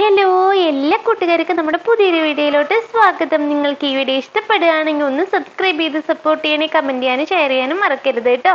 Hello എല്ലാ കൂട്ടുകാർക്കും നമ്മുടെ പുതിയൊരു വീഡിയോയിലോട്ട് സ്വാഗതം. നിങ്ങൾക്ക് ഈ വീഡിയോ ഇഷ്ടപ്പെടുകയാണെങ്കിൽ ഒന്ന് സബ്സ്ക്രൈബ് ചെയ്ത് സപ്പോർട്ട് ചെയ്യണേ കമന്റ് ചെയ്യാനും ഷെയർ ചെയ്യാനും മറക്കരുത് കേട്ടോ.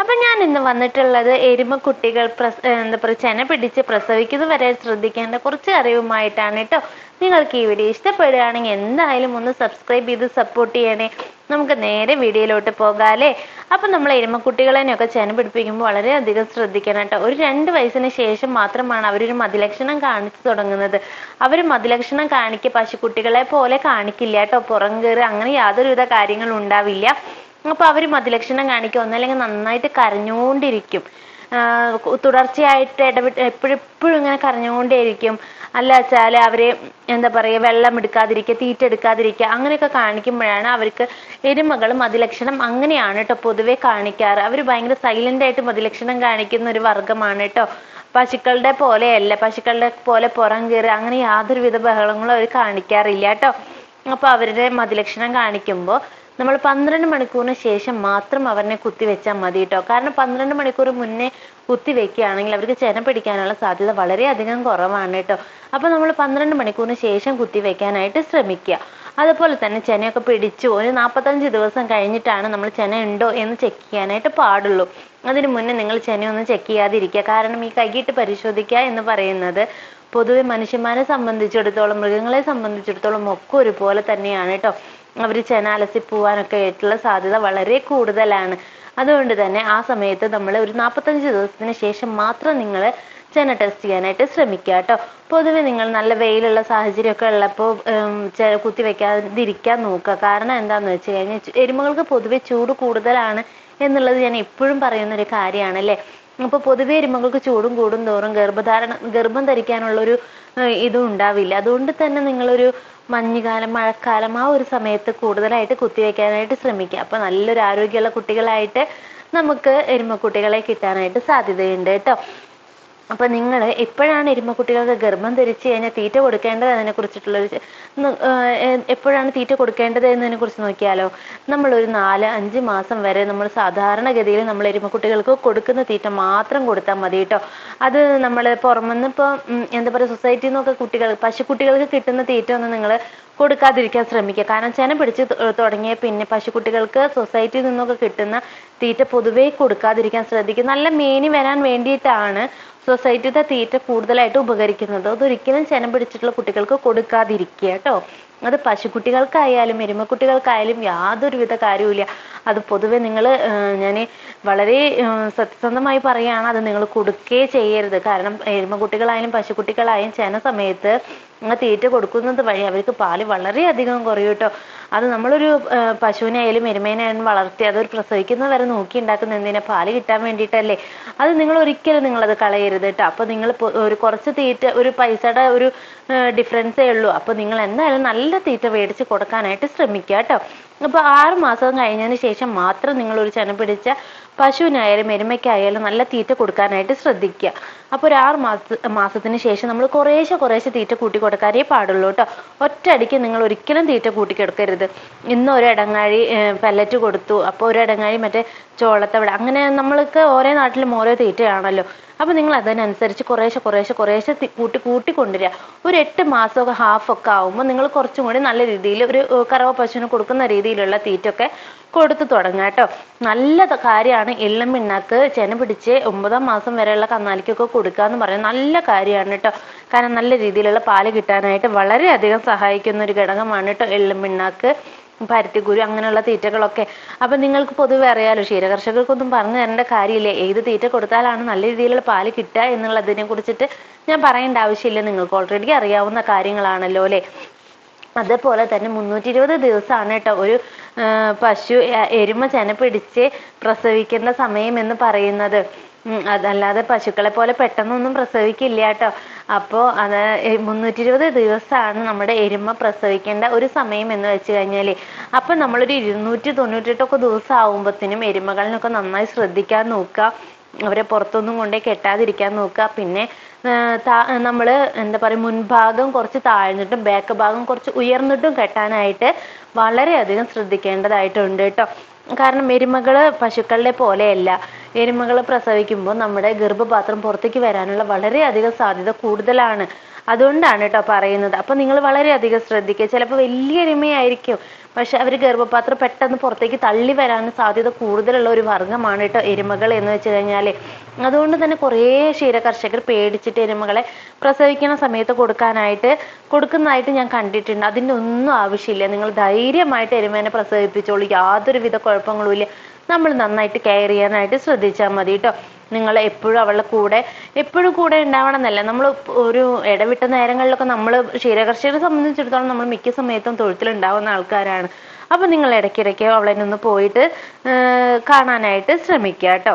അപ്പം ഞാൻ ഇന്ന് വന്നിട്ടുള്ളത് എരുമ കുട്ടികൾ പ്രസ എന്താ പറയുക ചെന പിടിച്ച് പ്രസവിക്കുന്നത് വരെ ശ്രദ്ധിക്കേണ്ട കുറച്ച് അറിവുമായിട്ടാണ് കേട്ടോ. നിങ്ങൾക്ക് ഈ വീഡിയോ ഇഷ്ടപ്പെടുകയാണെങ്കിൽ എന്തായാലും ഒന്ന് സബ്സ്ക്രൈബ് ചെയ്ത് സപ്പോർട്ട് ചെയ്യണേ. നമുക്ക് നേരെ വീഡിയോയിലോട്ട് പോകാല്ലേ അപ്പം നമ്മൾ എരുമക്കുട്ടികളെയൊക്കെ ചെന പിടിപ്പിക്കുമ്പോൾ വളരെയധികം ശ്രദ്ധിക്കണം കേട്ടോ. ഒരു രണ്ട് വയസ്സിന് ശേഷം മാത്രമാണ് അവരൊരു മതിലക്ഷണം കാണിച്ചു തുടങ്ങുന്നത്. അവർ മതിലക്ഷണം കാണിക്കുക പശുക്കുട്ടികളെ പോലെ കാണിക്കില്ല കേട്ടോ. പുറം കയറി അങ്ങനെ യാതൊരുവിധ കാര്യങ്ങളും ഉണ്ടാവില്ല. അപ്പൊ അവർ മതിലക്ഷണം കാണിക്കും ഒന്നല്ലെങ്കിൽ നന്നായിട്ട് കരഞ്ഞുകൊണ്ടിരിക്കും തുടർച്ചയായിട്ട് ഇടവിട്ട് എപ്പോഴും ഇങ്ങനെ കരഞ്ഞുകൊണ്ടേയിരിക്കും. അല്ല വെച്ചാൽ അവർ എന്താ പറയുക വെള്ളം എടുക്കാതിരിക്കുക തീറ്റ എടുക്കാതിരിക്കുക അങ്ങനെയൊക്കെ കാണിക്കുമ്പോഴാണ് അവർക്ക് എരുമകൾ മതിലക്ഷണം അങ്ങനെയാണ് കേട്ടോ പൊതുവെ കാണിക്കാറ്. അവർ ഭയങ്കര സൈലന്റ് ആയിട്ട് മതിലക്ഷണം കാണിക്കുന്ന ഒരു വർഗമാണ് കേട്ടോ പശുക്കളുടെ പോലെയല്ല പശുക്കളുടെ പോലെ പുറം കയറി അങ്ങനെ യാതൊരുവിധ ബഹളങ്ങളും അവർ കാണിക്കാറില്ല കേട്ടോ അപ്പൊ അവരുടെ മതിലക്ഷണം കാണിക്കുമ്പോൾ നമ്മൾ പന്ത്രണ്ട് മണിക്കൂറിന് ശേഷം മാത്രം അവരെ കുത്തിവെച്ചാൽ മതി കേട്ടോ കാരണം പന്ത്രണ്ട് മണിക്കൂർ മുന്നേ കുത്തിവെക്കുകയാണെങ്കിൽ അവർക്ക് ചെന പിടിക്കാനുള്ള സാധ്യത വളരെയധികം കുറവാണ് കേട്ടോ അപ്പോൾ നമ്മൾ പന്ത്രണ്ട് മണിക്കൂറിന് ശേഷം കുത്തിവെക്കാനായിട്ട് ശ്രമിക്കുക. അതുപോലെ തന്നെ ചെനയൊക്കെ പിടിച്ചു ഒരു നാൽപ്പത്തഞ്ച് ദിവസം കഴിഞ്ഞിട്ടാണ് നമ്മൾ ചെന ഉണ്ടോ എന്ന് ചെക്ക് ചെയ്യാനായിട്ട് പാടുള്ളൂ. അതിനു മുന്നേ നിങ്ങൾ ചെനയൊന്നും ചെക്ക് ചെയ്യാതിരിക്കുക. കാരണം ഈ കൈകിട്ട് പരിശോധിക്കുക എന്ന് പറയുന്നത് പൊതുവെ മനുഷ്യന്മാരെ സംബന്ധിച്ചിടത്തോളം മൃഗങ്ങളെ സംബന്ധിച്ചിടത്തോളം ഒക്കെ ഒരുപോലെ തന്നെയാണ് കേട്ടോ അവർ ചെന അലസി പോവാനൊക്കെ ആയിട്ടുള്ള സാധ്യത വളരെ കൂടുതലാണ്. അതുകൊണ്ട് തന്നെ ആ സമയത്ത് നമ്മൾ ഒരു നാൽപ്പത്തഞ്ച് ദിവസത്തിന് ശേഷം മാത്രം നിങ്ങൾ ചെന ടെസ്റ്റ് ചെയ്യാനായിട്ട് ശ്രമിക്കുക കേട്ടോ. പൊതുവെ നിങ്ങൾ നല്ല വെയിലുള്ള സാഹചര്യമൊക്കെ ഉള്ളപ്പോൾ കുത്തി വെക്കാതിരിക്കാൻ നോക്കുക. കാരണം എന്താണെന്ന് വെച്ച് കഴിഞ്ഞാൽ എരുമകൾക്ക് പൊതുവെ ചൂട് കൂടുതലാണ് എന്നുള്ളത് ഞാൻ എപ്പോഴും പറയുന്ന ഒരു കാര്യമാണ് അല്ലേ അപ്പോൾ പൊതുവെ എരുമകൾക്ക് ചൂടും കൂടും തോറും ഗർഭധാരണ ഗർഭം ധരിക്കാനുള്ള ഒരു ഇതും ഉണ്ടാവില്ല. അതുകൊണ്ട് തന്നെ നിങ്ങളൊരു മഞ്ഞുകാലം മഴക്കാലം ആ ഒരു സമയത്ത് കൂടുതലായിട്ട് കുത്തിവെക്കാനായിട്ട് ശ്രമിക്കുക. അപ്പോൾ നല്ലൊരു ആരോഗ്യമുള്ള കുട്ടികളായിട്ട് നമുക്ക് എരുമക്കുട്ടികളെ കിട്ടാനായിട്ട് സാധ്യതയുണ്ട് കേട്ടോ. അപ്പൊ നിങ്ങൾ എപ്പോഴാണ് എരുമക്കുട്ടികൾക്ക് ഗർഭം ധരിച്ചു കഴിഞ്ഞാൽ തീറ്റ കൊടുക്കേണ്ടത് അതിനെ കുറിച്ചിട്ടുള്ളൊരു എപ്പോഴാണ് തീറ്റ കൊടുക്കേണ്ടത് എന്നതിനെ കുറിച്ച് നോക്കിയാലോ? നമ്മൾ ഒരു നാല് അഞ്ച് മാസം വരെ നമ്മൾ സാധാരണഗതിയിൽ നമ്മൾ എരുമക്കുട്ടികൾക്ക് കൊടുക്കുന്ന തീറ്റ മാത്രം കൊടുത്താൽ മതി കേട്ടോ. അത് നമ്മൾ പുറമെന്ന് ഇപ്പോൾ എന്താ പറയുക സൊസൈറ്റിയിൽ നിന്നൊക്കെ കുട്ടികൾ പശുക്കുട്ടികൾക്ക് കിട്ടുന്ന തീറ്റ ഒന്നും നിങ്ങൾ കൊടുക്കാതിരിക്കാൻ ശ്രമിക്കുക. കാരണം ചെന പിടിച്ച് തുടങ്ങിയ പിന്നെ പശുക്കുട്ടികൾക്ക് സൊസൈറ്റിയിൽ നിന്നൊക്കെ കിട്ടുന്ന തീറ്റ പൊതുവേ കൊടുക്കാതിരിക്കാൻ ശ്രദ്ധിക്കുക. നല്ല മേനി വരാൻ വേണ്ടിയിട്ടാണ് സൊസൈറ്റിയുടെ തീറ്റ കൂടുതലായിട്ട് ഉപകരിക്കുന്നത്. അതൊരിക്കലും ചെനം പിടിച്ചിട്ടുള്ള കുട്ടികൾക്ക് കൊടുക്കാതിരിക്കുക കേട്ടോ. അത് പശുക്കുട്ടികൾക്കായാലും എരുമക്കുട്ടികൾക്കായാലും യാതൊരുവിധ കാര്യവുമില്ല. അത് പൊതുവെ നിങ്ങൾ ഞാൻ വളരെ സത്യസന്ധമായി പറയുകയാണ് അത് നിങ്ങൾ കൊടുക്കേ ചെയ്യരുത്. കാരണം എരുമക്കുട്ടികളായാലും പശുക്കുട്ടികളായാലും ചെന സമയത്ത് തീറ്റ കൊടുക്കുന്നത് വഴി അവർക്ക് പാൽ വളരെയധികം കുറയും കേട്ടോ അത് നമ്മളൊരു പശുവിനെ ആയാലും എരുമേനായാലും വളർത്തി അതൊരു പ്രസവിക്കുന്നത് വരെ നോക്കി ഉണ്ടാക്കുന്ന എന്തിനാ? പാൽ കിട്ടാൻ വേണ്ടിയിട്ടല്ലേ? അത് നിങ്ങൾ ഒരിക്കലും നിങ്ങളത് കളയരുത് കേട്ടോ അപ്പോൾ നിങ്ങൾ ഒരു കുറച്ച് തീറ്റ ഒരു പൈസയുടെ ഒരു ഡിഫറൻസേ ഉള്ളൂ. അപ്പോൾ നിങ്ങൾ എന്തായാലും നല്ല തീറ്റ മേടിച്ച് കൊടുക്കാനായിട്ട് ശ്രമിക്കുക കേട്ടോ അപ്പോൾ ആറ് മാസം കഴിഞ്ഞതിന് ശേഷം മാത്രം നിങ്ങൾ ഒരു ചെന പിടിച്ച പശുവിനായാലും എരുമയ്ക്കായാലും നല്ല തീറ്റ കൊടുക്കാനായിട്ട് ശ്രദ്ധിക്കുക. അപ്പോൾ ഒരു ആറ് മാസ മാസത്തിന് ശേഷം നമ്മൾ കുറേശ്ശെ കുറേശ്ശെ തീറ്റ കൂട്ടി കൊടുക്കാനേ പാടുള്ളൂ കേട്ടോ. ഒറ്റയടിക്ക് നിങ്ങൾ ഒരിക്കലും തീറ്റ കൂട്ടി കൊടുക്കരുത് ഇന്ന് ഒരു ഇടങ്ങാഴി പെല്ലറ്റ് കൊടുത്തു. അപ്പോൾ ഒരു ഇടങ്ങാഴി മറ്റേ ചോളത്തവിടെ. അങ്ങനെ നമ്മൾക്ക് ഓരോ നാട്ടിലും ഓരോ തീറ്റയാണല്ലോ. അപ്പോൾ നിങ്ങൾ അതിനനുസരിച്ച് കുറേശ്ശെ കുറേശ്ശെ കുറേശ്ശെ കൂട്ടി കൂട്ടി കൊണ്ടുവരിക ഒരു എട്ട് മാസമൊക്കെ ഒക്കെ ആവുമ്പോൾ നിങ്ങൾ കുറച്ചും കൂടി നല്ല രീതിയിൽ ഒരു കറവ പശുവിന് കൊടുക്കുന്ന രീതിയിലുള്ള തീറ്റൊക്കെ കൊടുത്തു തുടങ്ങുക കേട്ടോ. നല്ല കാര്യമാണ് എള്ളും പിണ്ണാക്ക് ചെന പിടിച്ച് ഒമ്പതാം മാസം വരെയുള്ള കന്നാലിക്കൊക്കെ കൊടുക്കുക എന്ന് പറയുന്നത് നല്ല കാര്യമാണ് കേട്ടോ. കാരണം നല്ല രീതിയിലുള്ള പാൽ കിട്ടാനായിട്ട് വളരെയധികം സഹായിക്കുന്ന ഒരു ഘടകമാണ് കേട്ടോ എള്ളും പിണ്ണാക്ക് പരുത്തിക്കുരു അങ്ങനെയുള്ള തീറ്റകളൊക്കെ. അപ്പം നിങ്ങൾക്ക് പൊതുവെ അറിയാലോ ക്ഷീരകർഷകർക്കൊന്നും പറഞ്ഞു തരേണ്ട കാര്യമില്ല. ഏത് തീറ്റ കൊടുത്താലാണ് നല്ല രീതിയിലുള്ള പാൽ കിട്ടുക എന്നുള്ളതിനെ കുറിച്ചിട്ട് ഞാൻ പറയേണ്ട ആവശ്യമില്ല. നിങ്ങൾക്ക് ഓൾറെഡി അറിയാവുന്ന കാര്യങ്ങളാണല്ലോ അല്ലേ? അതേപോലെ തന്നെ മുന്നൂറ്റി ഇരുപത് ദിവസമാണ് കേട്ടോ ഒരു പശു എരുമ ചെന പിടിച്ച് പ്രസവിക്കുന്ന സമയം എന്ന് പറയുന്നത്. അതല്ലാതെ പശുക്കളെ പോലെ പെട്ടെന്നൊന്നും പ്രസവിക്കില്ല കേട്ടോ. അപ്പോൾ അത് മുന്നൂറ്റി ഇരുപത് ദിവസമാണ് നമ്മുടെ എരുമ പ്രസവിക്കേണ്ട ഒരു സമയം എന്ന് വെച്ച് കഴിഞ്ഞാൽ അപ്പം നമ്മളൊരു ഇരുന്നൂറ്റി തൊണ്ണൂറ്റെട്ടൊക്കെ ദിവസം ആകുമ്പോഴത്തേനും എരുമകളിനൊക്കെ നന്നായി ശ്രദ്ധിക്കാൻ നോക്കുക. അവരെ പുറത്തൊന്നും കൊണ്ടേ കെട്ടാതിരിക്കാൻ നോക്കുക. പിന്നെ നമ്മൾ എന്താ പറയുക മുൻഭാഗം കുറച്ച് താഴ്ന്നിട്ടും ബാക്ക് ഭാഗം കുറച്ച് ഉയർന്നിട്ടും കെട്ടാനായിട്ട് വളരെയധികം ശ്രദ്ധിക്കേണ്ടതായിട്ടുണ്ട് കേട്ടോ. കാരണം എരുമകൾ പശുക്കളുടെ പോലെയല്ല. എരുമകൾ പ്രസവിക്കുമ്പോൾ നമ്മുടെ ഗർഭപാത്രം പുറത്തേക്ക് വരാനുള്ള വളരെയധികം സാധ്യത കൂടുതലാണ്. അതുകൊണ്ടാണ് കേട്ടോ പറയുന്നത്. അപ്പൊ നിങ്ങൾ വളരെയധികം ശ്രദ്ധിക്കുക. ചിലപ്പോൾ വലിയ എരുമയായിരിക്കും. പക്ഷെ അവർ ഗർഭപാത്രം പെട്ടെന്ന് പുറത്തേക്ക് തള്ളി വരാൻ സാധ്യത കൂടുതലുള്ള ഒരു വർഗമാണ് കേട്ടോ എരുമകൾ എന്ന് വെച്ച് കഴിഞ്ഞാൽ അതുകൊണ്ട് തന്നെ കുറേ ക്ഷീര കർഷകർ പേടിച്ചിട്ട് എരുമകളെ പ്രസവിക്കുന്ന സമയത്ത് കൊടുക്കാനായിട്ട് കൊടുക്കുന്നതായിട്ട് ഞാൻ കണ്ടിട്ടുണ്ട്. അതിന്റെ ഒന്നും ആവശ്യമില്ല. നിങ്ങൾ ധൈര്യമായിട്ട് എരുമേനെ പ്രസവിപ്പിച്ചോളൂ. യാതൊരുവിധ കുഴപ്പങ്ങളും ഇല്ല. നമ്മൾ നന്നായിട്ട് കെയർ ചെയ്യാനായിട്ട് ശ്രദ്ധിച്ചാൽ മതി കേട്ടോ നിങ്ങൾ എപ്പോഴും അവളുടെ കൂടെ എപ്പോഴും കൂടെ ഉണ്ടാവണം എന്നല്ല നമ്മൾ ഒരു ഇടവിട്ട നേരങ്ങളിലൊക്കെ നമ്മൾ ക്ഷീരകർഷകരെ സംബന്ധിച്ചിടത്തോളം നമ്മൾ മിക്ക സമയത്തും തൊഴുത്തിലുണ്ടാവുന്ന ആൾക്കാരാണ്. അപ്പൊ നിങ്ങൾ ഇടയ്ക്കിടയ്ക്ക് അവളെ ഒന്ന് പോയിട്ട് കാണാനായിട്ട് ശ്രമിക്കുക കേട്ടോ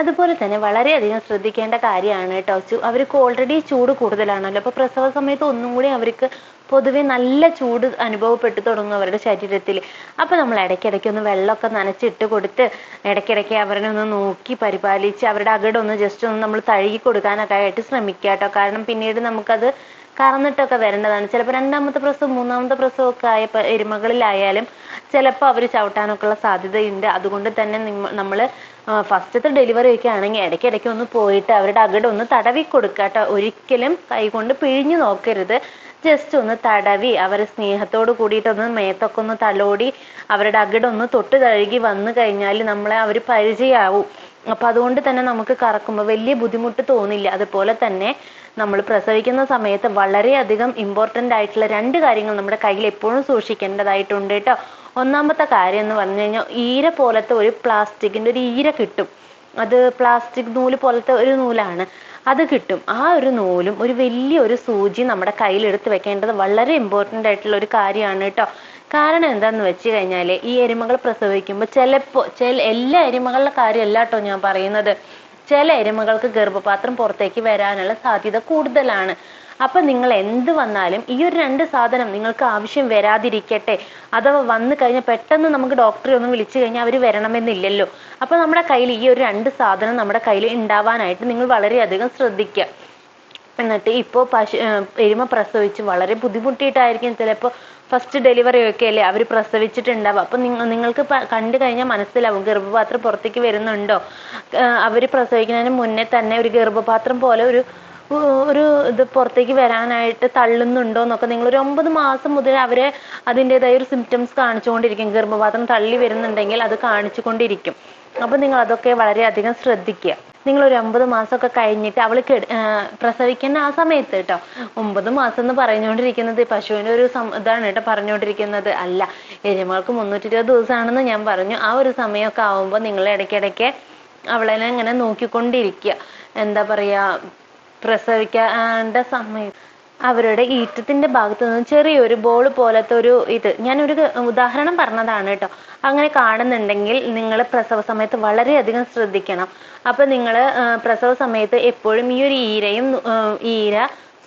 അതുപോലെ തന്നെ വളരെയധികം ശ്രദ്ധിക്കേണ്ട കാര്യമാണ് കേട്ടോ. അവർക്ക് ഓൾറെഡി ചൂട് കൂടുതലാണല്ലോ. അപ്പോൾ പ്രസവ സമയത്ത് ഒന്നും കൂടി അവർക്ക് പൊതുവെ നല്ല ചൂട് അനുഭവപ്പെട്ടു തുടങ്ങും അവരുടെ ശരീരത്തിൽ. അപ്പോൾ നമ്മൾ ഇടയ്ക്കിടയ്ക്ക് ഒന്ന് വെള്ളമൊക്കെ നനച്ചിട്ട് കൊടുത്ത് ഇടയ്ക്കിടയ്ക്ക് അവരെ ഒന്ന് നോക്കി പരിപാലിച്ച് അവരുടെ അകടൊന്ന് ജസ്റ്റ് ഒന്ന് നമ്മൾ തഴുകി കൊടുക്കാനൊക്കെ ആയിട്ട് ശ്രമിക്കുക കേട്ടോ. കാരണം പിന്നീട് നമുക്കത് കറന്നിട്ടൊക്കെ വരേണ്ടതാണ്. ചിലപ്പോൾ രണ്ടാമത്തെ പ്രസവം മൂന്നാമത്തെ പ്രസവം ഒക്കെ ആയ എരുമകളിലായാലും ചിലപ്പോൾ അവർ ചവിട്ടാനൊക്കെ ഉള്ള സാധ്യതയുണ്ട്. അതുകൊണ്ട് തന്നെ നമ്മൾ ഫസ്റ്റത്തെ ഡെലിവറി ഒക്കെ ആണെങ്കിൽ ഇടയ്ക്കിടയ്ക്ക് ഒന്ന് പോയിട്ട് അവരുടെ അകിട് ഒന്ന് തടവി കൊടുക്കുക കേട്ടോ ഒരിക്കലും കൈകൊണ്ട് പിഴിഞ്ഞു നോക്കരുത്. ജസ്റ്റ് ഒന്ന് തടവി അവരെ സ്നേഹത്തോട് കൂടിയിട്ടൊന്ന് മേത്തൊക്കെ ഒന്ന് തലോടി അവരുടെ അകിടൊന്ന് തൊട്ട് തഴുകി വന്നു കഴിഞ്ഞാൽ നമ്മളെ അവർ പരിചയമാവും അപ്പൊ അതുകൊണ്ട് തന്നെ നമുക്ക് കറക്കുമ്പോൾ വലിയ ബുദ്ധിമുട്ട് തോന്നില്ല. അതുപോലെ തന്നെ നമ്മൾ പ്രസവിക്കുന്ന സമയത്ത് വളരെയധികം ഇമ്പോർട്ടന്റ് ആയിട്ടുള്ള രണ്ട് കാര്യങ്ങൾ നമ്മുടെ കയ്യിൽ എപ്പോഴും സൂക്ഷിക്കേണ്ടതായിട്ടുണ്ട് കേട്ടോ. ഒന്നാമത്തെ കാര്യം എന്ന് പറഞ്ഞു കഴിഞ്ഞാൽ ഈര പോലത്തെ ഒരു പ്ലാസ്റ്റിക്കിന്റെ ഒരു ഈര കിട്ടും. അത് പ്ലാസ്റ്റിക് നൂൽ പോലത്തെ ഒരു നൂലാണ്. അത് കിട്ടും. ആ ഒരു നൂലും ഒരു വലിയ ഒരു സൂചി നമ്മുടെ കയ്യിൽ എടുത്ത് വെക്കേണ്ടത് വളരെ ഇമ്പോർട്ടന്റ് ആയിട്ടുള്ള ഒരു കാര്യമാണ് കേട്ടോ. കാരണം എന്താന്ന് വെച്ച് കഴിഞ്ഞാൽ ഈ എരുമകൾ പ്രസവിക്കുമ്പോൾ ചിലപ്പോൾ ചില എല്ലാ എരുമകളുടെ കാര്യമല്ല കേട്ടോ ഞാൻ പറയുന്നത്. ചില എരുമകൾക്ക് ഗർഭപാത്രം പുറത്തേക്ക് വരാനുള്ള സാധ്യത കൂടുതലാണ്. അപ്പൊ നിങ്ങൾ എന്ത് വന്നാലും ഈ ഒരു രണ്ട് സാധനം നിങ്ങൾക്ക് ആവശ്യം വരാതിരിക്കട്ടെ. അഥവാ വന്നു കഴിഞ്ഞാൽ പെട്ടെന്ന് നമുക്ക് ഡോക്ടറെ ഒന്ന് വിളിച്ചു കഴിഞ്ഞാൽ അവർ വരണമെന്നില്ലല്ലോ. അപ്പൊ നമ്മുടെ കയ്യിൽ ഈ ഒരു രണ്ട് സാധനം നമ്മുടെ കയ്യിൽ ഉണ്ടാവാനായിട്ട് നിങ്ങൾ വളരെയധികം ശ്രദ്ധിക്കുക എന്നിട്ട് ഇപ്പോൾ പശു എരുമ പ്രസവിച്ച് വളരെ ബുദ്ധിമുട്ടിയിട്ടായിരിക്കും ചിലപ്പോൾ ഫസ്റ്റ് ഡെലിവറി ഒക്കെ അല്ലേ അവർ പ്രസവിച്ചിട്ടുണ്ടാവുക. അപ്പം നിങ്ങൾ നിങ്ങൾക്ക് കണ്ടു കഴിഞ്ഞാൽ മനസ്സിലാവും ഗർഭപാത്രം പുറത്തേക്ക് വരുന്നുണ്ടോ. അവർ പ്രസവിക്കുന്നതിന് മുന്നേ തന്നെ ഒരു ഗർഭപാത്രം പോലെ ഒരു ഒരു ഇത് പുറത്തേക്ക് വരാനായിട്ട് തള്ളുന്നുണ്ടോ എന്നൊക്കെ നിങ്ങൾ ഒരു ഒമ്പത് മാസം മുതൽ അവരെ അതിന്റെതായ ഒരു സിംറ്റംസ് കാണിച്ചുകൊണ്ടിരിക്കും. ഗർഭപാത്രം തള്ളി വരുന്നുണ്ടെങ്കിൽ അത് കാണിച്ചുകൊണ്ടിരിക്കും. അപ്പോൾ നിങ്ങൾ അതൊക്കെ വളരെയധികം ശ്രദ്ധിക്കുക. നിങ്ങൾ ഒരു ഒമ്പത് മാസമൊക്കെ കഴിഞ്ഞിട്ട് അവൾ പ്രസവിക്കുന്ന ആ സമയത്ത് കേട്ടോ. ഒമ്പത് മാസം എന്ന് പറഞ്ഞുകൊണ്ടിരിക്കുന്നത് പശുവിന്റെ ഒരു ഇതാണ് കേട്ടോ പറഞ്ഞുകൊണ്ടിരിക്കുന്നത്. അല്ല എരുമകൾക്ക് മുന്നൂറ്റി ഇരുപത് ദിവസമാണെന്ന് ഞാൻ പറഞ്ഞു. ആ ഒരു സമയമൊക്കെ ആവുമ്പോൾ നിങ്ങൾ ഇടയ്ക്കിടയ്ക്ക് അവളെ ഇങ്ങനെ നോക്കിക്കൊണ്ടിരിക്കുക. എന്താ പറയുക പ്രസവിക്കേണ്ട സമയം. അവരുടെ ഈറ്റത്തിന്റെ ഭാഗത്ത് നിന്ന് ചെറിയൊരു ബോൾ പോലത്തെ ഒരു ഇത്. ഞാനൊരു ഉദാഹരണം പറഞ്ഞതാണ് കേട്ടോ. അങ്ങനെ കാണുന്നുണ്ടെങ്കിൽ നിങ്ങൾ പ്രസവ സമയത്ത് വളരെയധികം ശ്രദ്ധിക്കണം. അപ്പൊ നിങ്ങൾ പ്രസവ സമയത്ത് എപ്പോഴും ഈ ഒരു ഈരയും ഈര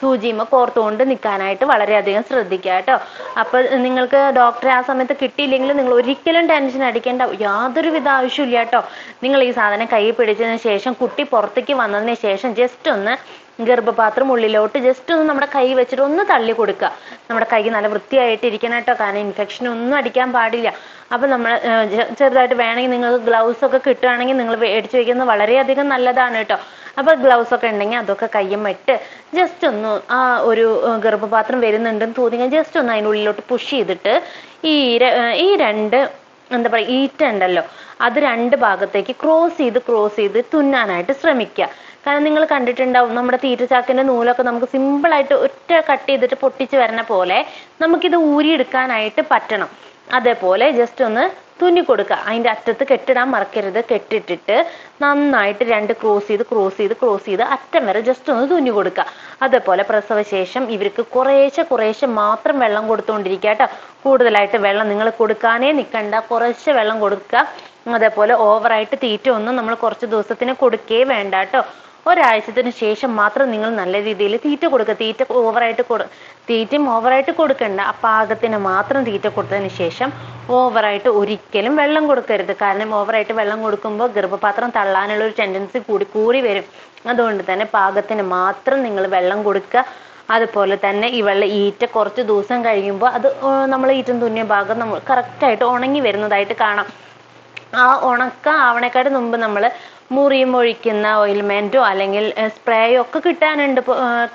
സൂചിമ കോർത്തുകൊണ്ട് നിൽക്കാനായിട്ട് വളരെയധികം ശ്രദ്ധിക്കുക കേട്ടോ. അപ്പോൾ നിങ്ങൾക്ക് ഡോക്ടറെ ആ സമയത്ത് കിട്ടിയില്ലെങ്കിൽ നിങ്ങൾ ഒരിക്കലും ടെൻഷൻ അടിക്കേണ്ട യാതൊരു വിധ ആവശ്യമില്ല കേട്ടോ. നിങ്ങൾ ഈ സാധനം കൈ പിടിച്ചതിന് ശേഷം കുട്ടി പുറത്തേക്ക് വന്നതിന് ശേഷം ജസ്റ്റ് ഒന്ന് ഗർഭപാത്രം ഉള്ളിലോട്ട് ജസ്റ്റ് ഒന്ന് നമ്മുടെ കൈ വെച്ചിട്ട് ഒന്ന് തള്ളി കൊടുക്കുക. നമ്മുടെ കൈ നല്ല വൃത്തിയായിട്ട് ഇരിക്കണം കേട്ടോ. കാരണം ഇൻഫെക്ഷൻ ഒന്നും അടിക്കാൻ പാടില്ല. അപ്പൊ നമ്മൾ ചെറുതായിട്ട് വേണമെങ്കിൽ നിങ്ങൾക്ക് ഗ്ലൗസ് ഒക്കെ കിട്ടുകയാണെങ്കിൽ നിങ്ങൾ മേടിച്ചു വയ്ക്കുന്നത് വളരെയധികം നല്ലതാണ് കേട്ടോ. അപ്പൊ ഗ്ലൗസ് ഒക്കെ ഉണ്ടെങ്കിൽ അതൊക്കെ കയ്യും ഇട്ട് ജസ്റ്റ് ഒന്ന് ആ ഒരു ഗർഭപാത്രം വരുന്നുണ്ടെന്ന് തോന്നിയാൽ ജസ്റ്റ് ഒന്ന് അതിന്റെ ഉള്ളിലോട്ട് പുഷ് ചെയ്തിട്ട് ഈ ഈ രണ്ട് എന്താ പറയുക ഈറ്റ ഉണ്ടല്ലോ അത് രണ്ട് ഭാഗത്തേക്ക് ക്രോസ് ചെയ്ത് ക്രോസ് ചെയ്ത് തുന്നാനായിട്ട് ശ്രമിക്കുക. കാരണം നിങ്ങൾ കണ്ടിട്ടുണ്ടാവും നമ്മുടെ തീറ്റച്ചാക്കിന്റെ നൂലൊക്കെ നമുക്ക് സിമ്പിൾ ആയിട്ട് ഒറ്റ കട്ട് ചെയ്തിട്ട് പൊട്ടിച്ച് വരണ പോലെ നമുക്കിത് ഊരിയെടുക്കാനായിട്ട് പറ്റണം. അതേപോലെ ജസ്റ്റ് ഒന്ന് തുന്നി കൊടുക്കുക അതിന്റെ അറ്റത്ത് കെട്ടിടാൻ മറക്കരുത്. കെട്ടിട്ടിട്ട് നന്നായിട്ട് രണ്ട് ക്രോസ് ചെയ്ത് ക്രോസ് ചെയ്ത് ക്രോസ് ചെയ്ത് അറ്റം വരെ ജസ്റ്റ് ഒന്ന് തുന്നി കൊടുക്കുക അതേപോലെ പ്രസവശേഷം ഇവർക്ക് കുറേശ്ശെ കുറേശ്ശെ മാത്രം വെള്ളം കൊടുത്തുകൊണ്ടിരിക്കുക കേട്ടോ. കൂടുതലായിട്ട് വെള്ളം നിങ്ങൾ കൊടുക്കാനേ നിൽക്കണ്ട കുറേശ്ശെ വെള്ളം കൊടുക്കുക അതേപോലെ ഓവറായിട്ട് തീറ്റ ഒന്നും നമ്മൾ കുറച്ച് ദിവസത്തിന് കൊടുക്കേ വേണ്ട കേട്ടോ. ഒരാഴ്ചത്തിന് ശേഷം മാത്രം നിങ്ങൾ നല്ല രീതിയിൽ തീറ്റ കൊടുക്കുക തീറ്റ ഓവറായിട്ട് കൊടു തീറ്റയും ഓവറായിട്ട് കൊടുക്കണ്ട. ആ പാകത്തിന് മാത്രം തീറ്റ കൊടുത്തതിന് ശേഷം ഓവറായിട്ട് ഒരിക്കലും വെള്ളം കൊടുക്കരുത്. കാരണം ഓവറായിട്ട് വെള്ളം കൊടുക്കുമ്പോൾ ഗർഭപാത്രം തള്ളാനുള്ള ഒരു ടെൻഡൻസി കൂടി കൂടി വരും. അതുകൊണ്ട് തന്നെ പാകത്തിന് മാത്രം നിങ്ങൾ വെള്ളം കൊടുക്കുക അതുപോലെ തന്നെ ഈ വെള്ളം ഈറ്റ കുറച്ച് ദിവസം കഴിയുമ്പോൾ അത് നമ്മൾ ഈറ്റം തുന്നിയ ഭാഗം നമ്മൾ കറക്റ്റായിട്ട് ഉണങ്ങി വരുന്നതായിട്ട് കാണാം. ആ ഉണക്ക ആവണേക്കാട് മുമ്പ് നമ്മൾ മുറിയും ഒഴിക്കുന്ന ഓയിൽമെന്റോ അല്ലെങ്കിൽ സ്പ്രേയോ ഒക്കെ കിട്ടാനുണ്ട്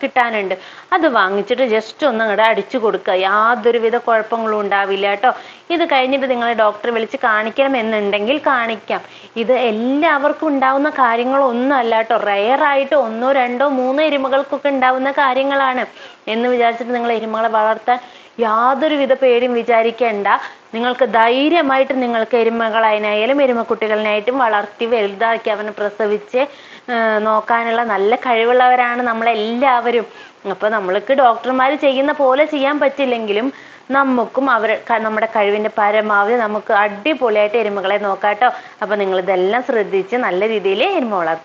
കിട്ടാനുണ്ട്. അത് വാങ്ങിച്ചിട്ട് ജസ്റ്റ് ഒന്ന് അങ്ങോട്ട് അടിച്ചു കൊടുക്കുക. യാതൊരുവിധ കുഴപ്പങ്ങളും ഉണ്ടാവില്ല കേട്ടോ. ഇത് കഴിഞ്ഞിട്ട് നിങ്ങൾ ഡോക്ടറെ വിളിച്ച് കാണിക്കണം എന്നുണ്ടെങ്കിൽ കാണിക്കാം. ഇത് എല്ലാവർക്കും ഉണ്ടാവുന്ന കാര്യങ്ങളൊന്നും അല്ല കേട്ടോ. റയറായിട്ട് ഒന്നോ രണ്ടോ മൂന്നോ എരുമകൾക്കൊക്കെ ഉണ്ടാവുന്ന കാര്യങ്ങളാണ്. എന്ന് വിചാരിച്ചിട്ട് നിങ്ങൾ എരുമകളെ വളർത്താൻ യാതൊരുവിധ പേടിയും വിചാരിക്കേണ്ട. നിങ്ങൾക്ക് ധൈര്യമായിട്ട് നിങ്ങൾക്ക് എരുമകളായാലും എരുമക്കുട്ടികളിനായിട്ടും വളർത്തി വലുതാക്കി അവനെ പ്രസവിച്ച് നോക്കാനുള്ള നല്ല കഴിവുള്ളവരാണ് നമ്മളെല്ലാവരും. അപ്പൊ നമ്മൾക്ക് ഡോക്ടർമാർ ചെയ്യുന്ന പോലെ ചെയ്യാൻ പറ്റില്ലെങ്കിലും നമുക്കും അവർ നമ്മുടെ കഴിവിന്റെ പരമാവധി നമുക്ക് അടിപൊളിയായിട്ട് എരുമകളെ നോക്കാട്ടോ. അപ്പൊ നിങ്ങൾ ഇതെല്ലാം ശ്രദ്ധിച്ച് നല്ല രീതിയിൽ എരുമ വളർത്തുക